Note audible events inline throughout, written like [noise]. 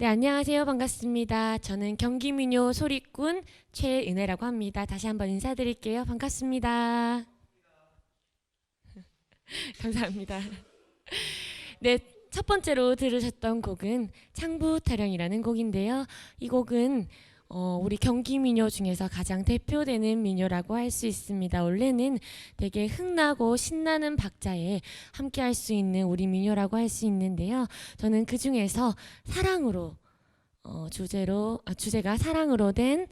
네, 안녕하세요. 반갑습니다. 저는 경기민요 소리꾼 최은혜라고 합니다. 다시 한번 인사드릴게요. 반갑습니다. [laughs] 감사합니다. 네, 첫 번째로 들으셨던 곡은 창부 타령이라는 곡인데요. 이 곡은 어, 우리 경기 민요 중에서 가장 대표되는 민요라고 할 수 있습니다. 원래는 되게 흥나고 신나는 박자에 함께 할 수 있는 우리 민요라고 할 수 있는데요. 저는 그 중에서 사랑으로 어, 주제로 아, 주제가 사랑으로 된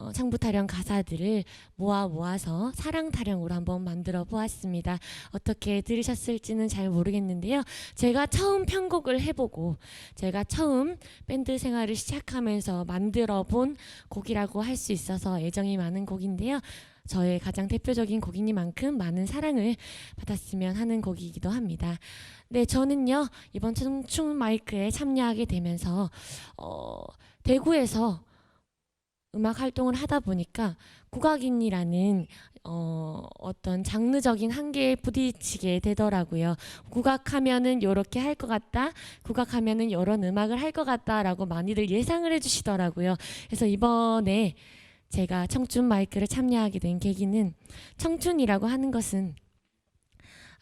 어, 창부 타령 가사들을 모아 모아서 사랑 타령으로 한번 만들어 보았습니다. 어떻게 들으셨을지는 잘 모르겠는데요. 제가 처음 편곡을 해보고 제가 처음 밴드 생활을 시작하면서 만들어 본 곡이라고 할 수 있어서 애정이 많은 곡인데요. 저의 가장 대표적인 곡이니만큼 많은 사랑을 받았으면 하는 곡이기도 합니다. 네, 저는요 이번 청춘 마이크에 참여하게 되면서 어, 대구에서 음악 활동을 하다 보니까 국악인이라는 어, 어떤 장르적인 한계에 부딪히게 되더라고요. 국악하면은 요렇게 할 것 같다. 국악하면은 요런 음악을 할 것 같다라고 많이들 예상을 해주시더라고요. 그래서 이번에 제가 청춘 마이크를 참여하게 된 계기는 청춘이라고 하는 것은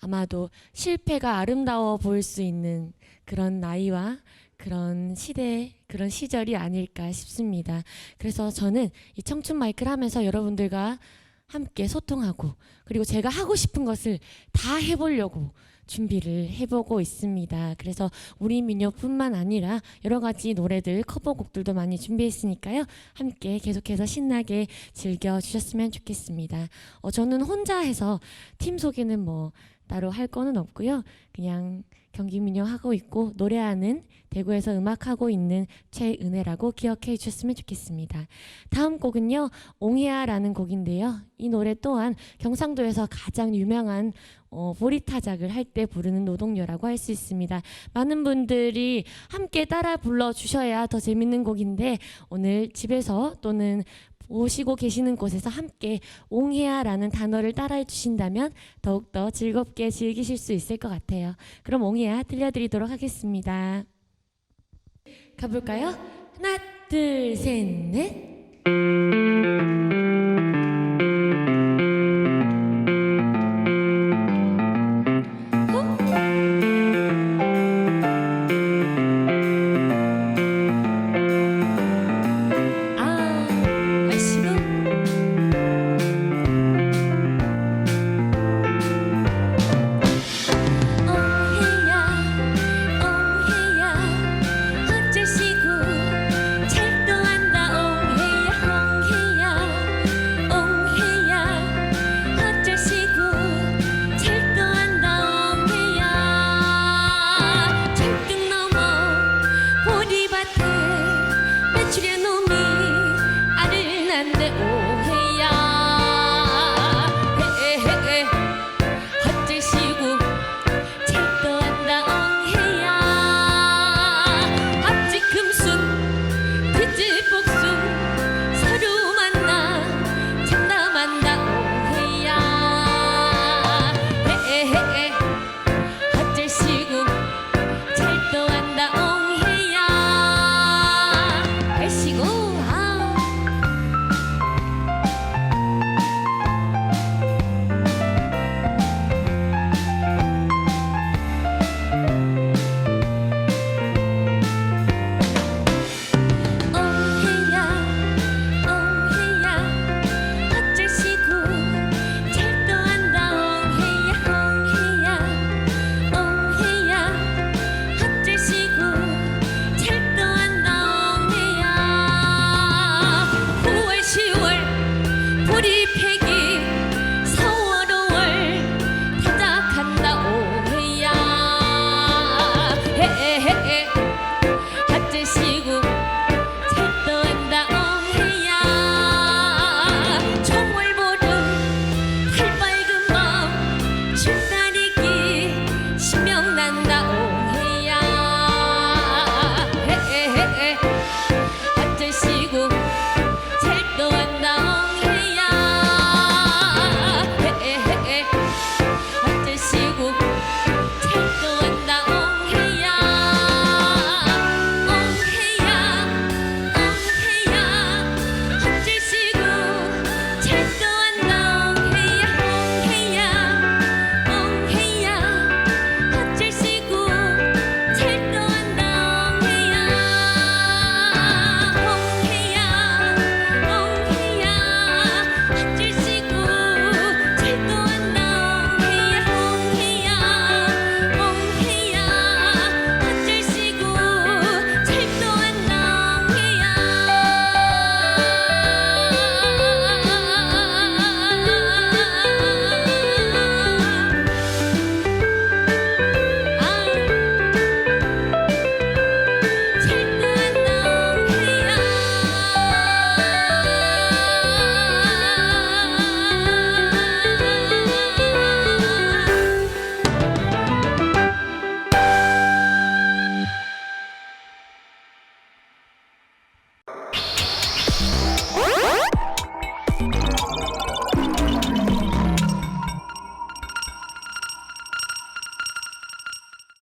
아마도 실패가 아름다워 보일 수 있는 그런 나이와 그런 시대, 그런 시절이 아닐까 싶습니다. 그래서 저는 이 청춘 마이크를 하면서 여러분들과 함께 소통하고 그리고 제가 하고 싶은 것을 다 해보려고 준비를 해보고 있습니다. 그래서 우리 민요뿐만 아니라 여러 가지 노래들 커버곡들도 많이 준비했으니까요. 함께 계속해서 신나게 즐겨주셨으면 좋겠습니다. 어, 저는 혼자 해서 팀 소개는 뭐 따로 할 거는 없고요. 그냥 경기 민요 하고 있고 노래하는 대구에서 음악하고 있는 최은혜라고 기억해 주셨으면 좋겠습니다. 다음 곡은요. 옹해야라는 곡인데요. 이 노래 또한 경상도에서 가장 유명한 어, 보리타작을 할 때 부르는 노동요라고 할 수 있습니다. 많은 분들이 함께 따라 불러 주셔야 더 재밌는 곡인데 오늘 집에서 또는 보시고 계시는 곳에서 함께 옹해야라는 단어를 따라해 주신다면 더욱더 즐겁게 즐기실 수 있을 것 같아요. 그럼 옹해야 들려드리도록 하겠습니다. 가볼까요? 하나, 둘, 셋, 넷.